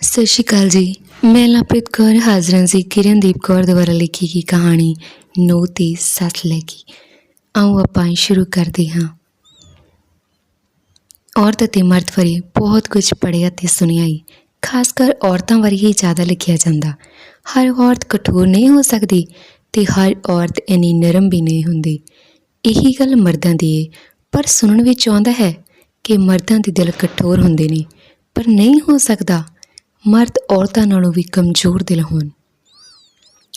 ਸਤਿ ਸ਼੍ਰੀ ਅਕਾਲ ਜੀ। ਮੈਂ ਲਵਪ੍ਰੀਤ ਕੌਰ, ਹਾਜ਼ਰ ਹਾਂ ਜੀ ਕਿਰਨਦੀਪ ਕੌਰ ਦੁਆਰਾ ਲਿਖੀ ਗਈ ਕਹਾਣੀ ਨੋ ਤੇ ਸੱਸ ਲੈ ਕੇ ਆਓ ਆਪਾਂ ਸ਼ੁਰੂ ਕਰਦੇ ਹਾਂ। ਔਰਤ ਅਤੇ ਮਰਦ ਬਾਰੇ ਬਹੁਤ ਕੁਝ ਪੜ੍ਹਿਆ ਤੇ ਸੁਣਿਆ ਹੀ ਖਾਸ ਕਰ ਔਰਤਾਂ ਬਾਰੇ ਹੀ ਜ਼ਿਆਦਾ ਲਿਖਿਆ ਜਾਂਦਾ। ਹਰ ਔਰਤ ਕਠੋਰ ਨਹੀਂ ਹੋ ਸਕਦੀ ਤੇ ਹਰ ਔਰਤ ਇੰਨੀ ਨਰਮ ਵੀ ਨਹੀਂ ਹੁੰਦੀ। ਇਹੀ ਗੱਲ ਮਰਦਾਂ ਦੀ ਹੈ ਪਰ ਸੁਣਨ ਵਿੱਚ ਆਉਂਦਾ ਹੈ ਕਿ ਮਰਦਾਂ ਦੇ ਦਿਲ ਕਠੋਰ ਹੁੰਦੇ ਨੇ, ਪਰ ਨਹੀਂ ਹੋ ਸਕਦਾ। ਮਰਦ ਔਰਤਾਂ ਨਾਲੋਂ ਵੀ ਕਮਜ਼ੋਰ ਦਿਲ ਹੋਣ।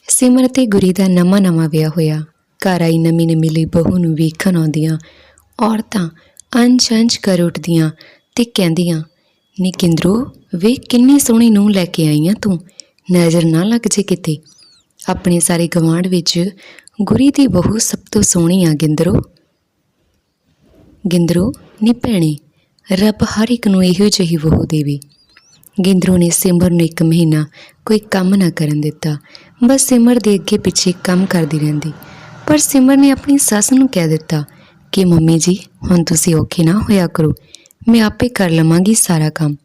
ਸਿਮਰ ਤੇ ਗੁਰੀ ਦਾ ਨਵਾਂ ਨਵਾਂ ਵਿਆਹ ਹੋਇਆ। ਘਰ ਆਈ ਨਵੀਂ ਨਵੀਂ ਲਈ ਬਹੂ ਨੂੰ ਵੇਖਣ ਆਉਂਦੀਆਂ। ਔਰਤਾਂ ਅੰਜ ਅੰਜ ਕਰ ਉੱਠਦੀਆਂ ਤੇ ਕਹਿੰਦੀਆਂ ਨੀ ਕਿੰਦਰੋ ਵੇਖ ਕਿੰਨੀ ਸੋਹਣੀ ਨੂੰ ਲੈ ਕੇ ਆਈਆਂ ਤੂੰ। ਨਜ਼ਰ ਨਾ ਲੱਗ ਜੇ ਕਿਤੇ। ਆਪਣੇ ਸਾਰੇ ਗਵਾਂਢ ਵਿੱਚ ਗੁਰੀ ਦੀ ਬਹੂ ਸਭ ਤੋਂ ਸੋਹਣੀ ਆ ਗਿੰਦਰੋ। ਗਿੰਦਰੋ, ਨੀ ਭੈਣੇ, ਰੱਬ ਹਰ ਇੱਕ ਨੂੰ ਇਹੋ ਜਿਹੀ ਬਹੂ ਦੇਵੇ। ਗਿੰਦਰੂ ਨੇ ਸਿਮਰ ਨੂੰ ਇੱਕ ਮਹੀਨਾ ਕੋਈ ਕੰਮ ਨਾ ਕਰਨ ਦਿੱਤਾ। ਬਸ ਸਿਮਰ ਦੇ ਅੱਗੇ ਪਿੱਛੇ ਕੰਮ ਕਰਦੀ ਰਹਿੰਦੀ। ਪਰ ਸਿਮਰ ਨੇ ਆਪਣੀ ਸੱਸ ਨੂੰ ਕਹਿ ਦਿੱਤਾ ਕਿ, ਮੰਮੀ ਜੀ, ਹੁਣ ਤੁਸੀਂ ਔਖੇ ਨਾ ਹੋਇਆ ਕਰੋ। ਮੈਂ ਆਪੇ ਕਰ ਲਵਾਂਗੀ ਸਾਰਾ ਕੰਮ।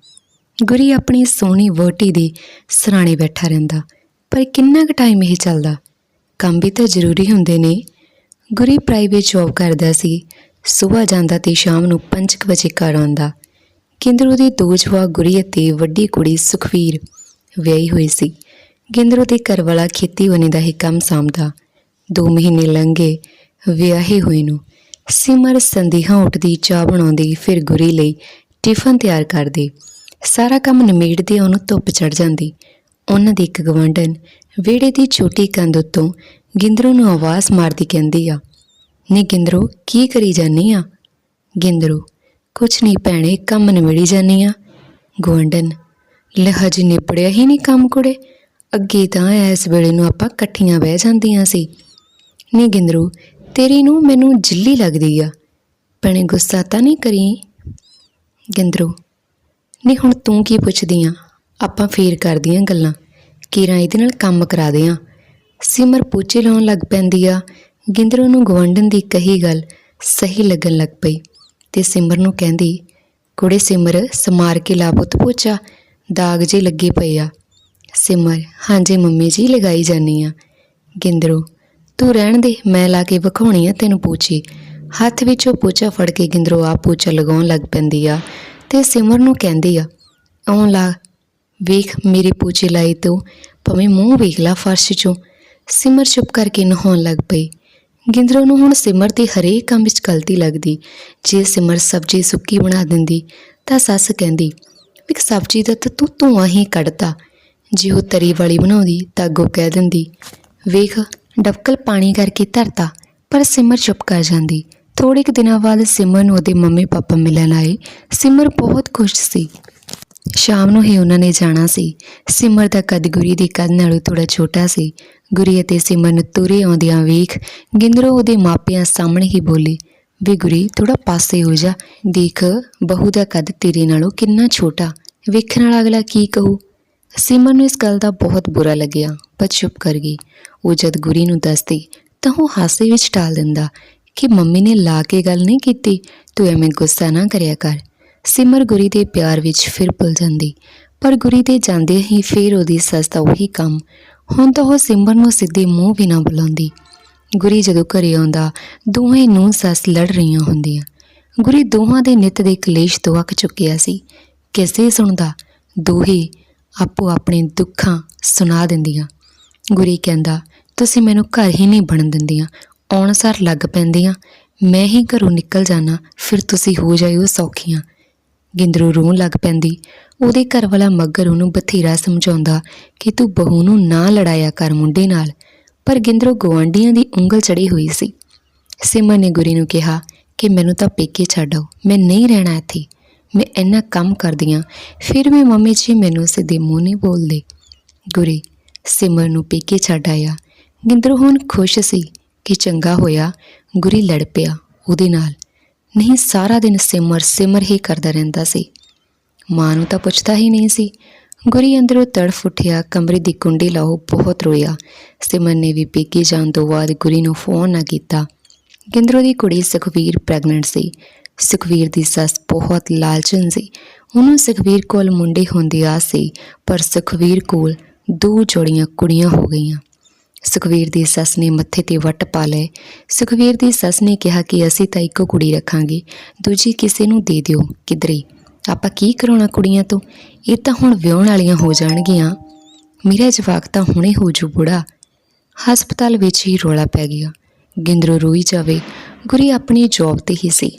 ਗੁਰੀ ਆਪਣੀ ਸੋਹਣੀ ਵੋਟੀ ਦੇ ਸਰਾਣੇ ਬੈਠਾ ਰਹਿੰਦਾ, ਪਰ ਕਿੰਨਾ ਕੁ ਟਾਈਮ ਇਹ ਚੱਲਦਾ? ਕੰਮ ਵੀ ਤਾਂ ਜ਼ਰੂਰੀ ਹੁੰਦੇ ਨੇ। ਗੁਰੀ ਪ੍ਰਾਈਵੇਟ ਜੌਬ ਕਰਦਾ ਸੀ। ਸਵੇਰ ਜਾਂਦਾ ਤੇ ਸ਼ਾਮ ਨੂੰ 5 ਵਜੇ ਘਰ ਆਉਂਦਾ। ਗਿੰਦਰੋ ਦੇ ਦੋ ਜਵਾਕ ਗੁਰੀ ਅਤੇ ਵੱਡੀ ਕੁੜੀ ਸੁਖਵੀਰ ਵਿਆਹੀ ਹੋਈ ਸੀ। ਗਿੰਦਰੂ ਦੇ ਘਰ ਵਾਲਾ ਖੇਤੀਬਾੜੀ ਦਾ ਹੀ ਕੰਮ ਸਾਂਭਦਾ। ਦੋ ਮਹੀਨੇ ਲੰਘੇ ਵਿਆਹੇ ਹੋਏ ਨੂੰ। ਸਿਮਰ ਸੰਧੀਹਾਂ ਉੱਠਦੀ ਚਾਹ ਬਣਾਉਂਦੀ, ਫਿਰ ਗੁਰੀ ਲਈ ਟਿਫਨ ਤਿਆਰ ਕਰਦੀ। ਸਾਰਾ ਕੰਮ ਨਿਮੇੜਦੇ ਉਹਨੂੰ ਧੁੱਪ ਚੜ ਜਾਂਦੀ। ਉਹਨਾਂ ਦੀ ਇੱਕ ਗਵਾਂਢਣ ਵਿਹੜੇ ਦੀ ਛੋਟੀ ਕੰਧ ਉੱਤੋਂ ਗਿੰਦਰੂ ਨੂੰ ਆਵਾਜ਼ ਮਾਰਦੀ ਕਹਿੰਦੀ ਆ, ਨੀ ਗਿੰਦਰੋ, ਕੀ ਕਰੀ ਜਾਨੀ ਆ? ਗਿੰਦਰੋ ਕੁਛ ਨਹੀਂ ਭੈਣੇ, ਕੰਮ ਨਿਬੜੀ ਜਾਨੀ ਆ। ਗਵੰਡਨ ਲੈ ਹਜੇ ਨਿਬੜਿਆ ਹੀ ਨਹੀਂ ਕੰਮ ਕੁੜੇ। ਅੱਗੇ ਤਾਂ ਇਸ ਵੇਲੇ ਨੂੰ ਆਪਾਂ ਇਕੱਠੀਆਂ ਬਹਿ ਜਾਂਦੀਆਂ ਸੀ। ਨੀ ਗਿੰਦਰੂ, ਤੇਰੀ ਨੂੰ ਮੈਨੂੰ ਜਿੱਲੀ ਲੱਗਦੀ ਆ। ਭੈਣੇ, ਗੁੱਸਾ ਤਾਂ ਨਹੀਂ ਕਰੀ? ਗਿੰਦਰੂ, ਨੀ ਹੁਣ ਤੂੰ ਕੀ ਪੁੱਛਦੀ ਆ? ਆਪਾਂ ਫੇਰ ਕਰਦੀਆਂ ਗੱਲਾਂ। ਕੀਰਾਂ ਇਹਦੇ ਨਾਲ ਕੰਮ ਕਰਾ ਦਿਆਂ। ਸਿਮਰ ਪੋਚੇ ਲਾਉਣ ਲੱਗ ਪੈਂਦੀ ਆ। ਗਿੰਦਰੂ ਨੂੰ ਗਵੰਡਨ ਦੀ ਕਹੀ ਗੱਲ ਸਹੀ ਲੱਗਣ ਲੱਗ ਪਈ। ਤੇ ਸਿਮਰ ਨੂੰ ਕਹਿੰਦੀ, ਕੁੜੇ ਸਿਮਰ, ਸਮਾਰ ਕੇ ਲਾ ਪੁੱਤ ਪੋਚਾ, ਦਾਗ ਜੇ ਲੱਗੇ ਪਏ ਆ। ਸਿਮਰ ਹਾਂਜੀ ਮੰਮੀ ਜੀ, ਲਗਾਈ ਜਾਨੀ ਆ। ਗਿੰਦਰੂ, ਤੂੰ ਰਹਿਣ ਦੇ, ਮੈਂ ਲਾ ਕੇ ਵਿਖਾਉਣੀ ਆ ਤੈਨੂੰ ਪੋਚੀ। ਹੱਥ ਵਿੱਚੋਂ ਪੋਚਾ ਫੜ ਕੇ ਗਿੰਦਰੂ ਆ ਪੋਚਾ ਲਗਾਉਣ ਲੱਗ ਪੈਂਦੀ ਆ ਤੇ ਸਿਮਰ ਨੂੰ ਕਹਿੰਦੀ ਆ ਆਉਂ ਲਾ, ਵੇਖ ਮੇਰੇ ਪੋਚੇ ਲਾਈ ਤੂੰ, ਭਾਵੇਂ ਮੂੰਹ ਵੇਖ ਲਾ ਫਰਸ਼ ਚੋਂ। ਸਿਮਰ ਚੁੱਪ ਕਰਕੇ ਨਹਾਉਣ ਲੱਗ ਪਈ। ਗਿੰਦਰੋ ਨੂੰ ਹੁਣ ਸਿਮਰ ਦੀ ਹਰੇਕ ਕੰਮ ਵਿੱਚ ਗਲਤੀ ਲੱਗਦੀ। ਜੇ ਸਿਮਰ ਸਬਜ਼ੀ ਸੁੱਕੀ ਬਣਾ ਦਿੰਦੀ, ਤਾਂ ਸੱਸ ਕਹਿੰਦੀ, ਵੀ ਸਬਜ਼ੀ ਦਾ ਤਾਂ ਤੂੰ ਧੂਆਂ ਹੀ ਕੱਢਤਾ। ਜੇ ਉਹ ਤਰੀ ਵਾਲੀ ਬਣਾਉਂਦੀ, ਤਾਂ ਅੱਗੋਂ ਕਹਿ ਦਿੰਦੀ, ਵੇਖ, ਡਬਕਲ ਪਾਣੀ ਕਰਕੇ ਧਰਤਾ, ਪਰ ਸਿਮਰ ਚੁੱਪ ਕਰ ਜਾਂਦੀ। ਥੋੜੇ ਕੁ ਦਿਨਾਂ ਬਾਅਦ ਸਿਮਰ ਨੂੰ ਉਹਦੇ ਮੰਮੀ ਪਾਪਾ ਮਿਲਣ ਆਏ। ਸਿਮਰ ਬਹੁਤ ਖੁਸ਼ ਸੀ। ਸ਼ਾਮ ਨੂੰ ਹੀ ਉਹਨਾਂ ਨੇ ਜਾਣਾ ਸੀ। ਸਿਮਰ ਦਾ ਕੱਦ ਗੁਰੀ ਦੇ ਕੱਦ ਨਾਲੋਂ ਥੋੜਾ ਛੋਟਾ ਸੀ। ਗੁਰੀ ਅਤੇ ਸਿਮਰ ਨੂੰ ਤੁਰੇ ਆਉਂਦਿਆਂ ਵੇਖ ਗਿੰਦਰੋ ਉਹਦੇ ਮਾਪਿਆਂ ਸਾਹਮਣੇ ਹੀ ਬੋਲੀ, ਵੀ ਗੁਰੀ ਥੋੜਾ ਪਾਸੇ ਹੋ ਜਾ। ਦੇਖ, ਬਹੂ ਦਾ ਕੱਦ ਤੇਰੇ ਨਾਲੋਂ ਕਿੰਨਾ ਛੋਟਾ। ਵੇਖਣ ਵਾਲਾ ਅਗਲਾ ਕੀ ਕਹੂ? ਸਿਮਰ ਨੂੰ ਇਸ ਗੱਲ ਦਾ ਬਹੁਤ ਬੁਰਾ ਲੱਗਿਆ, ਪਰ ਚੁੱਪ ਕਰ ਗਈ। ਉਹ ਜਦ ਗੁਰੀ ਨੂੰ ਦੱਸਦੀ, ਤਾਂ ਉਹ ਹਾਸੇ ਵਿੱਚ ਟਾਲ ਦਿੰਦਾ ਕਿ ਮੰਮੀ ਨੇ ਲਾ ਕੇ ਗੱਲ ਨਹੀਂ ਕੀਤੀ। ਤੂੰ ਐਵੇਂ ਗੁੱਸਾ ਨਾ ਕਰਿਆ ਕਰ। ਸਿਮਰ ਗੁਰੀ ਦੇ ਪਿਆਰ ਵਿੱਚ ਫਿਰ ਭੁੱਲ ਜਾਂਦੀ। ਪਰ ਗੁਰੀ ਦੇ ਜਾਂਦੇ ਹੀ ਫਿਰ ਉਹਦੀ ਸੱਸ ਦਾ ਉਹੀ ਕੰਮ। ਹੁਣ ਤਾਂ ਉਹ ਸਿਮਰ ਨੂੰ ਸਿੱਧੇ ਮੂੰਹ ਵੀ ਨਾ ਬੁਲਾਉਂਦੀ। ਗੁਰੀ ਜਦੋਂ ਘਰੇ ਆਉਂਦਾ ਦੋਵੇਂ ਨੂੰ ਸੱਸ ਲੜ ਰਹੀਆਂ ਹੁੰਦੀਆਂ। ਗੁਰੀ ਦੋਹਾਂ ਦੇ ਨਿੱਤ ਦੇ ਕਲੇਸ਼ ਤੋਂ ਅੱਕ ਚੁੱਕਿਆ ਸੀ। ਕਿਸੇ ਸੁਣਦਾ? ਦੋਹੇ ਆਪੋ ਆਪਣੇ ਦੁੱਖਾਂ ਸੁਣਾ ਦਿੰਦੀਆਂ। ਗੁਰੀ ਕਹਿੰਦਾ, ਤੁਸੀਂ ਮੈਨੂੰ ਘਰ ਹੀ ਨਹੀਂ ਬਣਨ ਦਿੰਦੀਆਂ। ਆਉਣ ਸਾਰ ਲੱਗ ਪੈਂਦੀਆਂ। ਮੈਂ ਹੀ ਘਰੋਂ ਨਿਕਲ ਜਾਣਾ, ਫਿਰ ਤੁਸੀਂ ਹੋ ਜਾਇਓ ਸੌਖੀਆਂ। ਗਿੰਦਰੂ ਰੋਣ ਲੱਗ ਪੈਂਦੀ। ਉਹਦੇ ਘਰ ਵਾਲਾ ਮੱਗਰ ਉਹਨੂੰ ਬਥੇਰਾ ਸਮਝਾਉਂਦਾ ਕਿ ਤੂੰ ਬਹੂ ਨੂੰ ਨਾ ਲੜਾਇਆ ਕਰ ਮੁੰਡੇ ਨਾਲ, ਪਰ ਗਿੰਦਰੂ ਗਵਾਂਡੀਆਂ ਦੀ ਉਂਗਲ ਚੜੀ ਹੋਈ ਸੀ। ਸਿਮਰ ਨੇ ਗੁਰੀ ਨੂੰ ਕਿਹਾ ਕਿ ਮੈਨੂੰ ਤਾਂ ਪੇਕੇ ਛੱਡ ਆਓ, ਮੈਂ ਨਹੀਂ ਰਹਿਣਾ ਇੱਥੇ। ਮੈਂ ਇੰਨਾ ਕੰਮ ਕਰਦੀ ਕਰਦੀਆਂ ਫਿਰ ਵੀ ਮੰਮੀ ਜੀ ਮੈਨੂੰ ਸਿੱਧੇ ਮੂੰਹ ਨਹੀਂ ਬੋਲਦੇ। ਗੁਰੀ, ਸਿਮਰ ਨੂੰ ਪੇਕੇ ਛੱਡ ਆਇਆ। ਗਿੰਦਰੂ ਹੁਣ ਖੁਸ਼ ਸੀ ਕਿ ਚੰਗਾ ਹੋਇਆ, ਗੁਰੀ ਲੜ ਪਿਆ ਉਹਦੇ ਨਾਲ। ਨਹੀਂ, ਸਾਰਾ ਦਿਨ ਸਿਮਰ ਸਿਮਰ ਹੀ ਕਰਦਾ ਰਹਿੰਦਾ ਸੀ। ਮਾਂ ਨੂੰ ਤਾਂ ਪੁੱਛਦਾ ਹੀ ਨਹੀਂ ਸੀ। ਗੁਰੀ ਅੰਦਰੋਂ ਤੜਫ ਉੱਠਿਆ, ਕਮਰੇ ਦੀ ਕੁੰਡੀ ਲਾਓ ਬਹੁਤ ਰੋਇਆ। ਸਿਮਰ ਨੇ ਵੀ ਪੇਕੇ ਜਾਣ ਤੋਂ ਬਾਅਦ ਗੁਰੀ ਨੂੰ ਫੋਨ ਨਾ ਕੀਤਾ। ਗਿੰਦਰੋ ਦੀ ਕੁੜੀ ਸੁਖਵੀਰ ਪ੍ਰੈਗਨੈਂਟ ਸੀ। ਸੁਖਵੀਰ ਦੀ ਸੱਸ ਬਹੁਤ ਲਾਲਚਨ ਸੀ। ਉਹਨੂੰ ਸੁਖਵੀਰ ਕੋਲ ਮੁੰਡੇ ਹੁੰਦੇ ਆ ਸੀ, ਪਰ ਸੁਖਵੀਰ ਕੋਲ ਦੋ ਜੋੜੀਆਂ ਕੁੜੀਆਂ ਹੋ ਗਈਆਂ। ਸੁਖਵੀਰ ਦੀ ਸੱਸ ਨੇ ਮੱਥੇ ਤੇ ਵੱਟ ਪਾ ਲਏ। ਸੁਖਵੀਰ ਦੀ ਸੱਸ ਨੇ ਕਿਹਾ ਕਿ ਅਸੀਂ ਤਾਂ ਇੱਕੋ ਕੁੜੀ ਰੱਖਾਂਗੇ। ਦੂਜੀ ਕਿਸੇ ਨੂੰ ਦੇ ਦਿਓ। ਕਿਧਰੇ? ਆਪਾਂ ਕੀ ਕਰਾਉਣਾ ਕੁੜੀਆਂ ਤੋਂ? ਇਹ ਤਾਂ ਹੁਣ ਵਿਆਹਣ ਵਾਲੀਆਂ ਹੋ ਜਾਣਗੀਆਂ। ਮੇਰਾ ਜਵਾਕ ਤਾਂ ਹੁਣੇ ਹੋ ਜੂ ਬੁੜਾ। ਹਸਪਤਾਲ ਵਿੱਚ ਹੀ ਰੋਲਾ ਪੈ ਗਿਆ। ਗਿੰਦਰੋ ਰੋਈ ਜਾਵੇ। ਗੁਰੀ ਆਪਣੀ ਜੌਬ ਤੇ ਹੀ ਸੀ।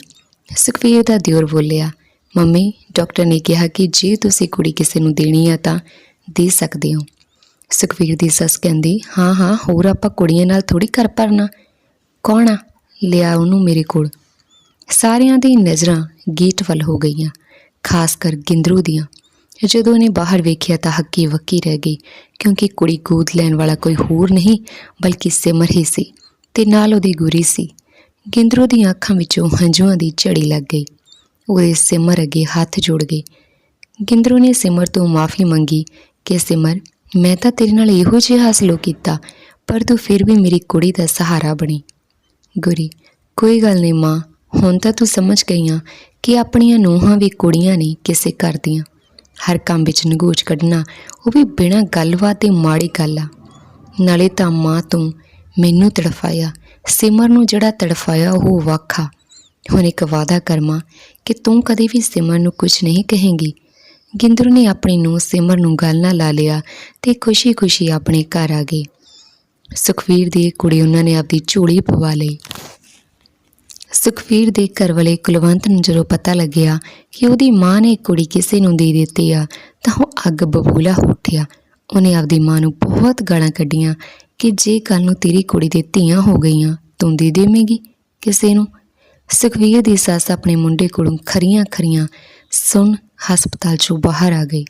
ਸੁਖਵੀਰ ਦਾ ਦਿਓਰ ਬੋਲਿਆ, ਮੰਮੀ, ਡਾਕਟਰ ਨੇ ਕਿਹਾ ਕਿ ਜੇ ਤੁਸੀਂ ਕੁੜੀ ਕਿਸੇ ਨੂੰ ਦੇਣੀ ਆ ਤਾਂ ਦੇ ਸਕਦੇ ਹੋ। ਸੁਖਵੀਰ ਦੀ ਸੱਸ ਕਹਿੰਦੀ, ਹਾਂ ਹਾਂ, ਹੋਰ ਆਪਾਂ ਕੁੜੀਆਂ ਨਾਲ ਥੋੜੀ ਘਰ ਭਰਨਾ। ਕੌਣ ਆ? ਲਿਆ ਉਹਨੂੰ ਮੇਰੇ ਕੋਲ। ਸਾਰਿਆਂ ਦੀ ਨਜ਼ਰਾਂ ਗੇਟ ਵੱਲ ਹੋ ਗਈਆਂ, ਖਾਸ ਕਰ ਗਿੰਦਰੂ ਦੀਆਂ। ਜਦੋਂ ਉਹਨੇ ਬਾਹਰ ਵੇਖਿਆ ਤਾਂ ਹੱਕੀ ਵੱਕੀ ਰਹਿ ਗਈ, ਕਿਉਂਕਿ ਕੁੜੀ ਗੋਦ ਲੈਣ ਵਾਲਾ ਕੋਈ ਹੋਰ ਨਹੀਂ, ਬਲਕਿ ਸਿਮਰ ਹੀ ਸੀ ਤੇ ਨਾਲ ਉਹਦੀ ਗੁਰੀ ਸੀ। ਗਿੰਦਰੂ ਦੀਆਂ ਅੱਖਾਂ ਵਿੱਚੋਂ ਹੰਝੂਆਂ ਦੀ ਝੜੀ ਲੱਗ ਗਈ। ਉਹਦੇ ਸਿਮਰ ਅੱਗੇ ਹੱਥ ਜੋੜ ਗਏ। ਗਿੰਦਰੂ ਨੇ ਸਿਮਰ ਤੋਂ ਮਾਫੀ ਮੰਗੀ ਕਿ ਸਿਮਰ ਮੈਂ ਤਾਂ ਤੇਰੇ ਨਾਲ ਇਹੋ ਜਿਹਾ ਸਲੂਕ ਕੀਤਾ, ਪਰ ਤੂੰ ਫਿਰ ਵੀ ਮੇਰੀ ਕੁੜੀ ਦਾ ਸਹਾਰਾ ਬਣੀ। ਗੁਰੀ, ਕੋਈ ਗੱਲ ਨਹੀਂ ਮਾਂ, ਹੁਣ ਤਾਂ ਤੂੰ ਸਮਝ ਗਈਆਂ ਕਿ ਆਪਣੀਆਂ ਨੂੰਹਾਂ ਵੀ ਕੁੜੀਆਂ ਨੇ ਕਿਸੇ ਘਰ ਦੀਆਂ। ਹਰ ਕੰਮ ਵਿੱਚ ਨਗੋਚ ਕੱਢਣਾ, ਉਹ ਵੀ ਬਿਨਾਂ ਗੱਲਬਾਤ ਦੇ ਮਾੜੀ ਗੱਲ ਆ। ਨਾਲੇ ਤਾਂ ਮਾਂ ਤੂੰ ਮੈਨੂੰ ਤੜਫਾਇਆ, ਸਿਮਰ ਨੂੰ ਜਿਹੜਾ ਤੜਫਾਇਆ ਉਹ ਵਾਖਾ ਹੁਣ ਇੱਕ ਵਾਅਦਾ ਕਰਮਾ ਕਿ ਤੂੰ ਕਦੇ ਵੀ ਸਿਮਰ ਨੂੰ ਕੁਝ ਨਹੀਂ ਕਹੇਂਗੀ ਗਿੰਦਰ ਨੇ ਆਪਣੀ ਨੂੰ ਸਿਮਰ ਨੂੰ ਗੱਲ ਨਾਲ ਲਾ ਲਿਆ ਤੇ ਖੁਸ਼ੀ-ਖੁਸ਼ੀ ਆਪਣੇ ਘਰ ਆ ਗਈ। ਸੁਖਵੀਰ ਦੀ ਕੁੜੀ ਉਹਨਾਂ ਨੇ ਆਪਦੀ ਝੋਲੀ ਪਵਾ ਲਈ। ਸੁਖਵੀਰ ਦੇ ਘਰ ਵਾਲੇ ਕੁਲਵੰਤ ਨੂੰ ਜਦੋਂ ਪਤਾ ਲੱਗਿਆ ਕਿ ਉਹਦੀ ਮਾਂ ਨੇ ਕੁੜੀ ਕਿਸੇ ਨੂੰ ਦੇ ਦਿੱਤੀ ਆ, ਤਾਂ ਉਹ ਅੱਗ ਬਬੂਲਾ ਉੱਠਿਆ। ਉਹਨੇ ਆਪਦੀ ਮਾਂ ਨੂੰ ਬਹੁਤ ਗਾਲਾਂ ਕੱਢੀਆਂ ਕਿ ਜੇ ਕੱਲ ਨੂੰ ਤੇਰੀ ਕੁੜੀ ਦੇ ਧੀਆਂ ਹੋ ਗਈਆਂ, ਤੂੰ ਦੇ ਦੇਵੇਂਗੀ ਕਿਸੇ ਨੂੰ? ਸੁਖਵੀਰ ਦੀ ਸੱਸ ਆਪਣੇ ਮੁੰਡੇ ਕੋਲੋਂ ਖਰੀਆਂ ਖਰੀਆਂ ਸੁਣ ਹਸਪਤਾਲ ਚੋਂ ਬਾਹਰ ਆ ਗਈ।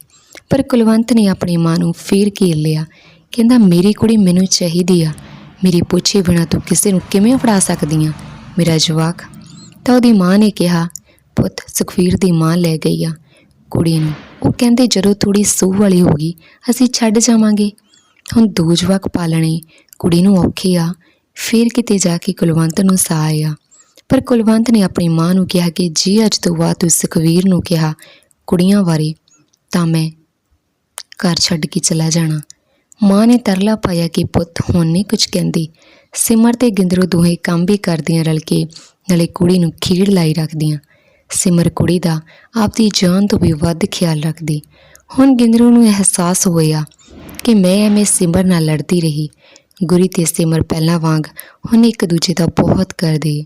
ਪਰ ਕੁਲਵੰਤ ਨੇ ਆਪਣੀ ਮਾਂ ਨੂੰ ਫੇਰ ਘੇਰ ਲਿਆ? ਕਹਿੰਦਾ, ਮੇਰੀ ਕੁੜੀ ਮੈਨੂੰ ਚਾਹੀਦੀ ਆ। ਮੇਰੀ ਪੁੱਛੇ ਬਿਨਾ ਤੂੰ ਕਿਸੇ ਨੂੰ ਕਿਵੇਂ ਫੜਾ ਸਕਦੀ ਆ ਮੇਰਾ ਜਵਾਕ। ਤਾਂ ਉਹਦੀ ਮਾਂ ਨੇ ਕਿਹਾ, ਪੁੱਤ, ਸੁਖਵੀਰ ਦੀ ਮਾਂ ਲੈ ਗਈ ਆ ਕੁੜੀ ਨੂੰ। ਉਹ ਕਹਿੰਦੇ, ਜਦੋਂ ਥੋੜੀ ਸੂਹ ਵਾਲੀ ਹੋ ਗਈ, ਅਸੀਂ ਛੱਡ ਜਾਵਾਂਗੇ। ਹੁਣ ਦੋ ਜਵਾਕ ਪਾਲਣੇ, ਕੁੜੀ ਨੂੰ ਔਖੇ ਆ। ਫਿਰ ਕਿਤੇ ਜਾ ਕੇ ਕੁਲਵੰਤ ਨੂੰ ਸਾਹ ਆਇਆ। ਪਰ ਕੁਲਵੰਤ ਨੇ ਆਪਣੀ ਮਾਂ ਨੂੰ ਕਿਹਾ ਕਿ, ਜੇ, ਅੱਜ ਤੋਂ ਬਾਅਦ ਤੂੰ ਸੁਖਵੀਰ ਨੂੰ ਕਿਹਾ ਕੁੜੀਆਂ ਬਾਰੇ ਤਾਂ ਮੈਂ ਘਰ ਛੱਡ ਕੇ ਚਲਾ ਜਾਣਾ। ਮਾਂ ਨੇ ਤਰਲਾ ਪਾਇਆ ਕਿ ਪੁੱਤ ਹੁਣ ਨਹੀਂ ਕੁਝ ਕਹਿੰਦੀ। ਸਿਮਰ ਤੇ ਗਿੰਦਰੂ ਦੋਹੇ ਕੰਮ ਵੀ ਕਰਦੀਆਂ ਰਲ ਕੇ, ਨਾਲੇ ਕੁੜੀ ਨੂੰ ਖੀੜ ਲਾਈ ਰੱਖਦੀਆਂ। ਸਿਮਰ ਕੁੜੀ ਦਾ ਆਪਦੀ ਜਾਨ ਤੋਂ ਵੀ ਵੱਧ ਖਿਆਲ ਰੱਖਦੀ। ਹੁਣ ਗਿੰਦਰੂ ਨੂੰ ਅਹਿਸਾਸ ਹੋਇਆ ਕਿ ਮੈਂ ਐਵੇਂ ਸਿਮਰ ਨਾਲ ਲੜਦੀ ਰਹੀ। ਗੁਰੀ ਤੇ ਸਿਮਰ ਪਹਿਲਾਂ ਵਾਂਗ ਹੁਣ ਇੱਕ ਦੂਜੇ ਦਾ ਬਹੁਤ ਕਰਦੇ।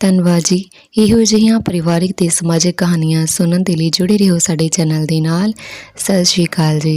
ਧੰਨਵਾਦ ਜੀ। ਇਹੋ ਜਿਹੀਆਂ ਪਰਿਵਾਰਿਕ ਤੇ ਸਮਾਜਿਕ ਕਹਾਣੀਆਂ ਸੁਣਨ ਦੇ ਲਈ ਜੁੜੇ ਰਹੋ ਸਾਡੇ ਚੈਨਲ ਦੇ ਨਾਲ। ਸਤਿ ਸ਼੍ਰੀ ਅਕਾਲ ਜੀ।